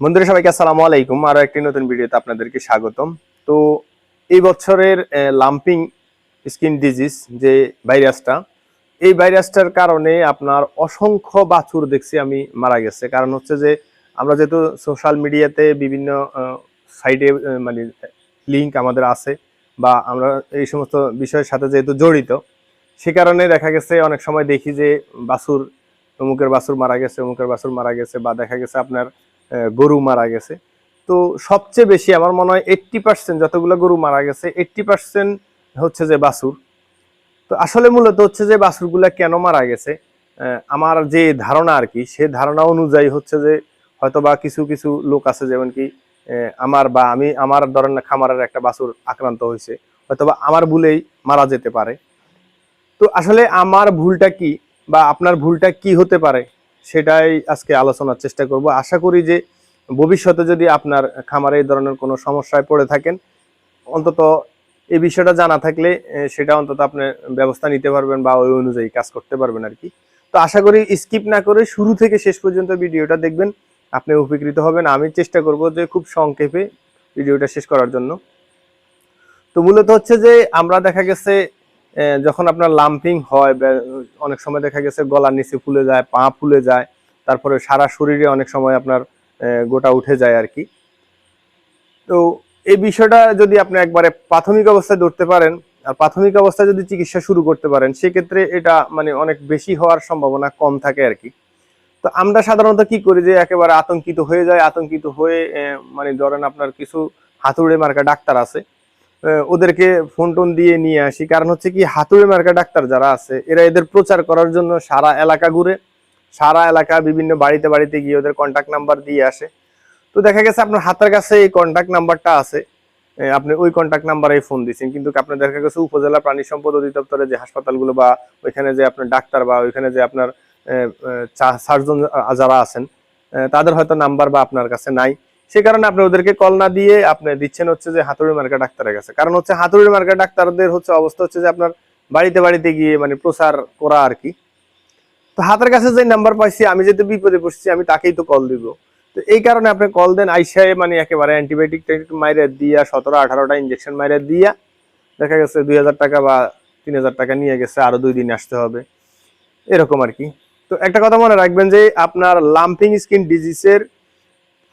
বন্ধুরা, সবাইকে আসসালামু আলাইকুম। আরও একটি নতুন ভিডিওতে আপনাদেরকে স্বাগতম। তো এই বছরের লাম্পিং স্কিন ডিজিজ যে ভাইরাসটা, এই ভাইরাসটার কারণে আপনার অসংখ্য বাছুর দেখছি আমি মারা গেছে। কারণ হচ্ছে যে, আমরা যেহেতু সোশ্যাল মিডিয়াতে বিভিন্ন সাইডে মানে লিঙ্ক আমাদের আছে বা আমরা এই সমস্ত বিষয়ের সাথে যেহেতু জড়িত, সে কারণে দেখা গেছে অনেক সময় দেখি যে বাছুর, অমুকের বাছুর মারা গেছে, অমুকের বাছুর মারা গেছে বা দেখা গেছে আপনার গরু মারা গেছে। তো সবচেয়ে বেশি আমার মনে হয় এইট্টি পার্সেন্ট যতগুলো গরু মারা গেছে এইট্টি পার্সেন্ট হচ্ছে যে বাছুর। তো আসলে মূলত হচ্ছে যে বাছুরগুলা কেন মারা গেছে? আমার যে ধারণা আর কি, সে ধারণা অনুযায়ী হচ্ছে যে হয়তো বা কিছু কিছু লোক আছে যেমন কি আমার বা আমি, আমার ধরেন খামারের একটা বাছুর আক্রান্ত হয়েছে হয়তো বা আমার ভুলেই মারা যেতে পারে। তো আসলে আমার ভুলটা কি বা আপনার ভুলটা কি হতে পারে? সেটাই আজকে আলোচনার চেষ্টা করব। আশা করি যে ভবিষ্যতে যদি আপনার খামারে এই ধরনের কোনো সমস্যায় পড়ে থাকেন, অন্তত এই বিষয়টা জানা থাকলে সেটা অন্তত আপনি ব্যবস্থা নিতে পারবেন বা ওই অনুযায়ী কাজ করতে পারবেন আর কি। তো আশা করি স্কিপ না করে শুরু থেকে শেষ পর্যন্ত ভিডিওটা দেখবেন, আপনি উপকৃত হবেন। আমি চেষ্টা করব যে খুব সংক্ষেপে ভিডিওটা শেষ করার জন্য। তো মূলত হচ্ছে যে আমরা দেখা গেছে যখন আপনার লাম্পিং হয় অনেক সময় দেখা গেছে গলার নিচে ফুলে যায়, পা ফুলে যায়, তারপরে সারা শরীরে অনেক সময় আপনার গোটা উঠে যায় আর কি। তো এই বিষয়টা যদি আপনি একবারে প্রাথমিক অবস্থায় ধরতে পারেন, আর প্রাথমিক অবস্থায় যদি চিকিৎসা শুরু করতে পারেন, সেক্ষেত্রে এটা মানে অনেক বেশি হওয়ার সম্ভাবনা কম থাকে আর কি। তো আমরা সাধারণত কি করি যে, একেবারে আতঙ্কিত হয়ে যায়, আতঙ্কিত হয়ে মানে ধরেন আপনার কিছু হাতুড়ে মার্কা ডাক্তার আছে ওদেরকে ফোন টোন দিয়ে নিয়ে আসি। কারণ হচ্ছে কি, হাতুড়ে মার্কা ডাক্তার যারা আছে, এরা এদের প্রচার করার জন্য সারা এলাকা ঘুরে, সারা এলাকা বিভিন্ন বাড়িতে বাড়িতে গিয়ে ওদের কন্টাক্ট নাম্বার দিয়ে আসে। তো দেখা গেছে আপনার হাতের কাছে এই কন্টাক্ট নাম্বারটা আছে আপনি ওই কন্টাক্ট নাম্বারে ফোন দিচ্ছেন কিন্তু আপনার দেখা গেছে উপজেলা প্রাণী সম্পদ অধিদপ্তরে যে হাসপাতালগুলো বা ওইখানে যে আপনার ডাক্তার বা ওইখানে যে আপনার সার্জন যারা আছেন তাদের হয়তো নাম্বার বা আপনার কাছে নাই। সে কারণে আপনি ওদেরকে কল না দিয়ে আপনি দিচ্ছেন হচ্ছে যে হাতুড়ি মার্কা ডাক্তারের কাছে। কারণ হচ্ছে হাতুড়ি মার্কা ডাক্তারদের হচ্ছে অবস্থা হচ্ছে যে আপনার বাড়িতে বাড়িতে গিয়ে মানে প্রচার করা আর কি। তো হাতের কাছে যে নাম্বার পাইছি, আমি যেহেতু বিপদে পড়ছি, আমি তাকেই তো কল দিব। তো এই কারণে আপনি কল দেন আইসায় মানে একেবারে অ্যান্টিবায়োটিক মাইরে দিয়া, সতেরো, আঠারোটা ইঞ্জেকশন মাইরে দিয়া, দেখা গেছে দুই হাজার টাকা বা তিন হাজার টাকা নিয়ে গেছে আরও দুই দিন আসতে হবে। এরকম আর কি। তো একটা কথা মনে রাখবেন যে আপনার লাম্পিং স্কিন ডিজিজের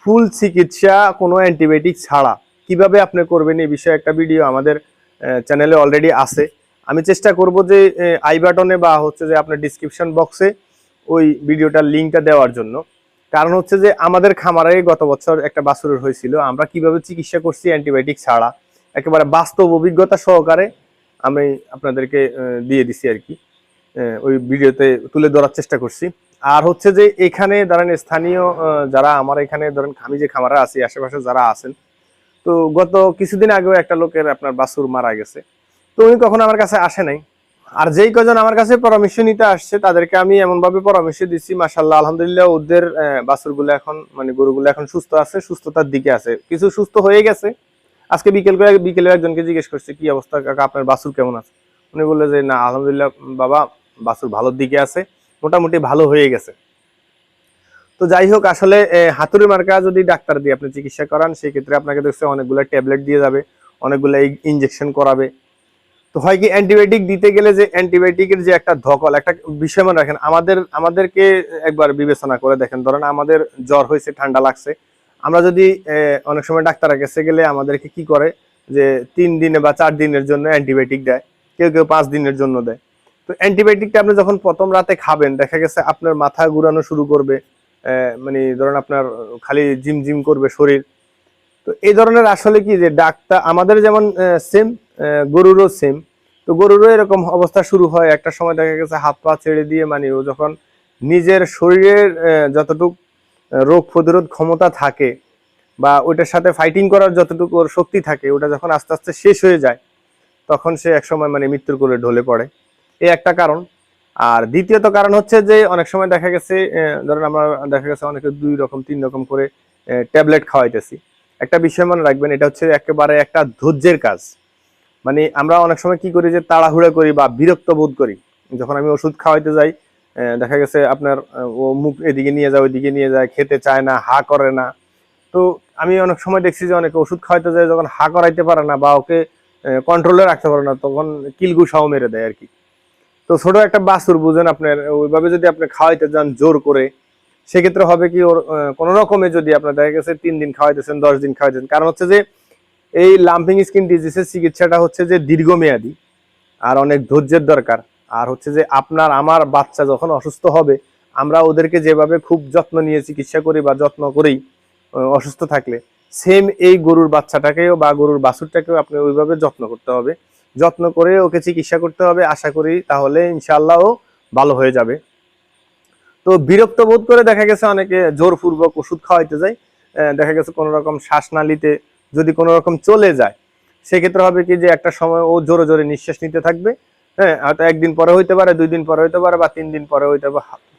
ফুল চিকিৎসা কোনো অ্যান্টিবায়োটিক ছাড়া। কীভাবে আপনি করবেন এই বিষয়ে একটা ভিডিও আমাদের চ্যানেলে অলরেডি আছে। আমি চেষ্টা করব যে আই বাটনে বা হচ্ছে যে আপনার ডিসক্রিপশন বক্সে ওই ভিডিওটার লিঙ্কটা দেওয়ার জন্য। কারণ হচ্ছে যে আমাদের খামারে গত বছর একটা বাছুরের হয়েছিল। আমরা কীভাবে চিকিৎসা করছি অ্যান্টিবায়োটিক ছাড়া? একেবারে বাস্তব অভিজ্ঞতা সহকারে আমি আপনাদেরকে দিয়ে দিছি আর কি। ওই ভিডিওতে তুলে ধরার চেষ্টা করছি। আর হচ্ছে যে এখানে ধরেন স্থানীয় যারা আমার এখানে ধরেন আমি যে খামারে আছি, আশেপাশে যারা আছেন, তো গত কিছুদিন আগেও একটা লোকের আপনার বাছুর মারা গেছে। তো উনি কখনো আমার কাছে আসে নাই। আর যেই কজন আমার কাছে পরামর্শ নিতে আসছে, তাদেরকে আমি এমন ভাবে পরামর্শ দিচ্ছি মাসাল্লাহ আলহামদুলিল্লাহ, ওদের বাছুরগুলো এখন মানে গরুগুলো এখন সুস্থ আছে, সুস্থতার দিকে আছে। কিছু সুস্থ হয়ে গেছে। আজকে বিকেল করে বিকেলে একজনকে জিজ্ঞেস করছে, কি অবস্থা? কাকা, আপনার বাছুর কেমন আছে? উনি বলল যে, না, আলহামদুলিল্লাহ, বাবা বাছুর ভালোর দিকে আছে, মোটামুটি ভালো হয়ে গেছে। তো যাই হোক, আসলে হাতুড়ি মার্কা যদি ডাক্তার দিয়ে আপনি চিকিৎসা করান, সেই ক্ষেত্রে আপনাকে দেখছে অনেকগুলো ট্যাবলেট দিয়ে যাবে, অনেকগুলো ইনজেকশন করাবে। তো হয় কি, অ্যান্টিবায়োটিক দিতে গেলে যে অ্যান্টিবায়োটিকের যে একটা ধকল, একটা বিষয় মনে রাখেন, আমাদের, আমাদেরকে একবার বিবেচনা করে দেখেন। ধরেন, আমাদের জ্বর হয়েছে, ঠান্ডা লাগছে, আমরা যদি অনেক সময় ডাক্তারের কাছে গেলে আমাদেরকে কি করে? যে তিন দিনে বা চার দিনের জন্য অ্যান্টিবায়োটিক দেয়, কেউ কেউ পাঁচ দিনের জন্য দেয়। তো অ্যান্টিবায়োটিকটা আপনি যখন প্রথম রাতে খাবেন, দেখা গেছে আপনার মাথা ঘুরানো শুরু করবে মানে ধরেন আপনার খালি জিম জিম করবে শরীর। তো এই ধরনের আসলে কি যে ডাক্তার আমাদের যেমন সেম গরুরও সেম তো গরুরও এরকম অবস্থা শুরু হয়। একটা সময় দেখা গেছে হাত পা ছেড়ে দিয়ে মানে ও যখন নিজের শরীরের যতটুক রোগ প্রতিরোধ ক্ষমতা থাকে বা ওইটার সাথে ফাইটিং করার যতটুকু ওর শক্তি থাকে, ওটা যখন আস্তে আস্তে শেষ হয়ে যায়, তখন সে একসময় মানে মৃত্যুর কোলে ঢলে পড়ে। এই একটা কারণ। আর দ্বিতীয়ত কারণ হচ্ছে যে, অনেক সময় দেখা গেছে ধরেন আমরা দেখা গেছে অনেকে দুই রকম, তিন রকম করে ট্যাবলেট খাওয়াইতেছি। একটা বিষয় মনে রাখবেন, এটা হচ্ছে একেবারে একটা ধৈর্যের কাজ। মানে আমরা অনেক সময় কি করি যে, তাড়াহুড়া করি বা বিরক্ত বোধ করি। যখন আমি ওষুধ খাওয়াইতে যাই দেখা গেছে আপনার ও মুখ এদিকে নিয়ে যায়, ওইদিকে নিয়ে যায়, খেতে চায় না, হা করে না। তো আমি অনেক সময় দেখছি যে, অনেকে ওষুধ খাওয়াইতে যায়, যখন হা করাইতে পারে না বা ওকে কন্ট্রোলে রাখতে পারে না, তখন কিলগু সাও মেরে দেয় আর কি। তো ছোট একটা বাছুর, বুঝেন আপনার, ওইভাবে যদি আপনি খাওয়াইতে যান জোর করে, সেক্ষেত্রে হবে কি ওর কোনো রকমে যদি আপনার দেখা গেছে তিন দিন খাওয়াইতেছেন, দশ দিন খাওয়াইতেছেন। কারণ হচ্ছে যে এই লাম্পিং স্কিন ডিজিজের চিকিৎসাটা হচ্ছে যে দীর্ঘমেয়াদী আর অনেক ধৈর্যের দরকার। আর হচ্ছে যে আপনার, আমার বাচ্চা যখন অসুস্থ হবে, আমরা ওদেরকে যেভাবে খুব যত্ন নিয়ে চিকিৎসা করি বা যত্ন করেই অসুস্থ থাকলে সেম এই গরুর বাচ্চাটাকেও বা গরুর বাছুরটাকেও আপনি ওইভাবে যত্ন করতে হবে। যত্ন করে ওকে চিকিৎসা করতে হবে, আশা করি তাহলে ইনশাল্লাহ ও ভালো হয়ে যাবে। তো বিরক্ত বোধ করে দেখা গেছে অনেকে জোরপূর্বক ওষুধ খাওয়াইতে যায় দেখা গেছে কোনো রকম শ্বাসনালীতে যদি কোনো রকম চলে যায়, সেক্ষেত্রে হবে কি যে একটা সময় ও জোরে জোরে নিঃশ্বাস নিতে থাকবে হ্যাঁ হয়তো একদিন পরে হইতে পারে, দুই দিন পরে হইতে পারে বা তিন দিন পরে হইতে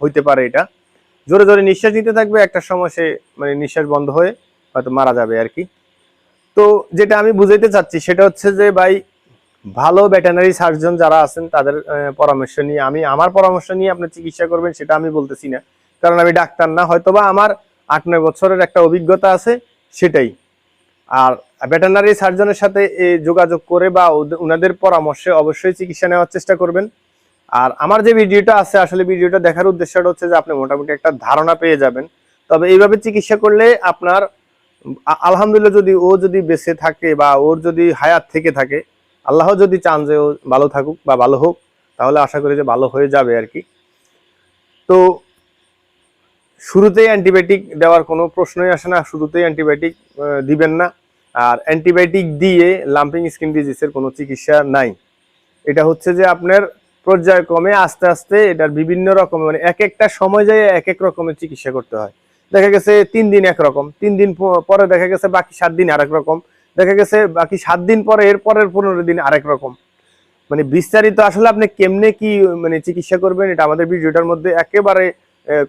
হইতে পারে এটা। জোরে জোরে নিঃশ্বাস নিতে থাকবে, একটা সময় সে মানে নিঃশ্বাস বন্ধ হয়ে হয়তো মারা যাবে আর কি। তো যেটা আমি বুঝাইতে চাচ্ছি সেটা হচ্ছে যে ভাই ভালো ভেটেনারি সার্জন যারা আছেন, তাদের পরামর্শ নিয়ে আমি, আমার পরামর্শ নিয়ে আপনি চিকিৎসা করবেন সেটা আমি বলতেছি না। কারণ আমি ডাক্তার না, হয়তোবা আমার আট নয় বছরের একটা অভিজ্ঞতা আছে সেটাই। আর ভেটেনারি সার্জনের সাথে যোগাযোগ করে বা ওনাদের পরামর্শে অবশ্যই চিকিৎসা নেওয়ার চেষ্টা করবেন। আর আমার যে ভিডিওটা আছে, আসলে ভিডিওটা দেখার উদ্দেশ্যটা হচ্ছে যে আপনি মোটামুটি একটা ধারণা পেয়ে যাবেন। তবে এইভাবে চিকিৎসা করলে আপনার আলহামদুলিল্লাহ যদি ও যদি বেঁচে থাকে বা ওর যদি হায়াত থেকে থাকে আল্লাহ যদি চান যে ও ভালো থাকুক বা ভালো হোক, তাহলে আশা করি যে ভালো হয়ে যাবে আর কি। তো শুরুতেই অ্যান্টিবায়োটিক দেওয়ার কোনো প্রশ্নই আসে না, শুরুতেই অ্যান্টিবায়োটিক দিবেন না। আর অ্যান্টিবায়োটিক দিয়ে লাম্পিং স্কিন ডিজিজের কোনো চিকিৎসা নাই। এটা হচ্ছে যে আপনার পর্যায়ক্রমে আস্তে আস্তে এটার বিভিন্ন রকম মানে এক একটা সময় যায় এক এক রকমের চিকিৎসা করতে হয়। দেখা গেছে তিন দিন একরকম, তিন দিন পরে দেখা গেছে বাকি সাত দিন আরেক রকম। দেখা গেছে বাকি সাত দিন পরে এর পরের পনেরো দিন আরেক রকম। মানে বিস্তারিত আসলে আপনি কেমনে কি মানে চিকিৎসা করবেন, এটা আমাদের ভিডিওটার মধ্যে একেবারে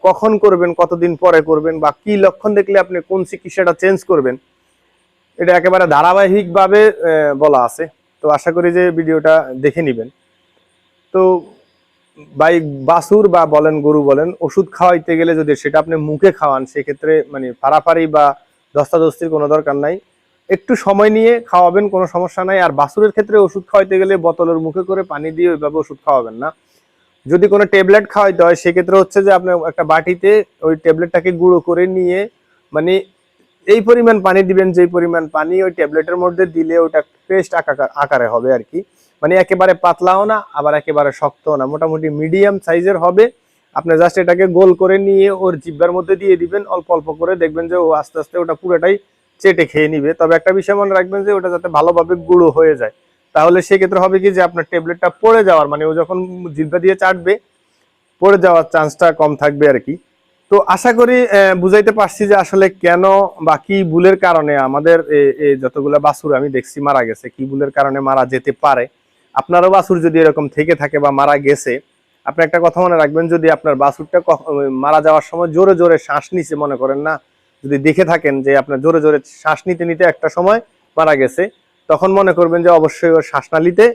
কখন করবেন, কতদিন পরে করবেন, বা কি লক্ষণ দেখলে আপনি কোন চিকিৎসাটা চেঞ্জ করবেন, এটা একেবারে ধারাবাহিকভাবে বলা আছে। তো আশা করি যে ভিডিওটা দেখে নেবেন। তো বাই বাসুর বা বলেন গরু বলেন, ওষুধ খাওয়াইতে গেলে যদি সেটা আপনি মুখে খাওয়ান, সেক্ষেত্রে মানে পারাপারি বা দস্তাদস্তির কোনো দরকার নাই। একটু সময় নিয়ে খাওয়াবেন, কোনো সমস্যা নাই। আর বাসুরের ক্ষেত্রে ওষুধ খাওয়াইতে গেলে বোতলের মুখে করে পানি দিয়ে ওইভাবে ওষুধ খাওয়াবেন না। যদি কোনো ট্যাবলেট খাওয়াইতে হয়, সেক্ষেত্রে হচ্ছে যে আপনি একটা বাটিতে ওই ট্যাবলেটটাকে গুঁড়ো করে নিয়ে মানে এই পরিমাণ পানি দিবেন, যেই পরিমাণ পানি ওই ট্যাবলেটের মধ্যে দিলে ওটা পেস্ট আকারে হবে আর কি। মানে একেবারে পাতলাও না, আবার একেবারে শক্তও না। মোটামুটি মিডিয়াম সাইজের হবে। আপনি জাস্ট এটাকে গোল করে নিয়ে ওর জিব্বার মধ্যে দিয়ে দিবেন। অল্প অল্প করে দেখবেন যে ও আস্তে আস্তে ওটা পুরোটাই চেটে খেয়ে নিবে। তবে একটা বিষয় মনে রাখবেন যে, ওটা যাতে ভালোভাবে গুঁড়ো হয়ে যায়। তাহলে সেক্ষেত্রে হবে কি যে, আপনার ট্যাবলেটটা পড়ে যাওয়ার মানে ও যখন জিব্বা দিয়ে চাটবে, পড়ে যাওয়ার চান্সটা কম থাকবে আর কি। তো আশা করি বুঝাইতে পারছি যে আসলে কেন বা কি ভুলের কারণে আমাদের যতগুলো বাছুর আমি দেখছি মারা গেছে, কি ভুলের কারণে মারা যেতে পারে। আপনারও বাছুর যদি এরকম থেকে থাকে বা মারা গেছে, আপনি একটা কথা মনে রাখবেন, যদি আপনার বাছুরটা মারা যাওয়ার সময় জোরে জোরে শ্বাস নিছে, মনে করেন না যদি দেখে থাকেন যে আপনার জোরে জোরে শ্বাস নিতে নিতে একটা সময় মারা গেছে, তখন মনে করবেন যে অবশ্যই ওর শ্বাসনালীতে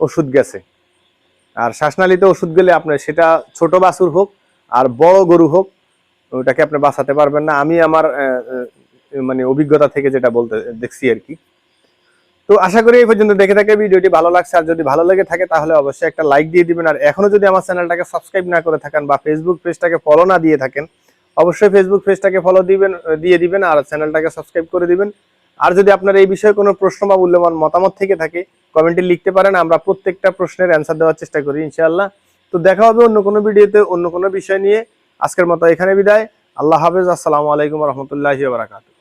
ওষুধ গেছে। আর শ্বাসনালীতে ওষুধ গেলে আপনার সেটা ছোট বাছুর হোক আর বড় গরু হোক, ওটাকে আপনি বাঁচাতে পারবেন না। আমি আমার মানে অভিজ্ঞতা থেকে যেটা বলতে, দেখছি আর কি। তো আশা করি এই পর্যন্ত দেখে থাকে ভিডিওটি ভালো লাগছে। আর যদি ভালো লেগে থাকে তাহলে অবশ্যই একটা লাইক দিয়ে দিবেন। আর এখনও যদি আমার চ্যানেলটাকে সাবস্ক্রাইব না করে থাকেন বা ফেসবুক পেজটাকে ফলো না দিয়ে থাকেন অবশ্যই ফেসবুক পেজটাকে ফলো দিবেন দিয়ে দিবেন আর চ্যানেলটাকে সাবস্ক্রাইব করে দিবেন। আর যদি আপনার এই বিষয়ে কোনো প্রশ্ন বা মূল্যবান মতামত থেকে থাকে কমেন্টে লিখতে পারেন, আমরা প্রত্যেকটা প্রশ্নের অ্যান্সার দেওয়ার চেষ্টা করি, ইনশাআল্লাহ। তো দেখা হবে অন্য কোনো ভিডিওতে, অন্য কোনো বিষয় নিয়ে। আজকের মতো এখানে বিদায়। আল্লাহ হাফেজ, আসসালামু আলাইকুম রহমতুল্লাহি বারাকাতু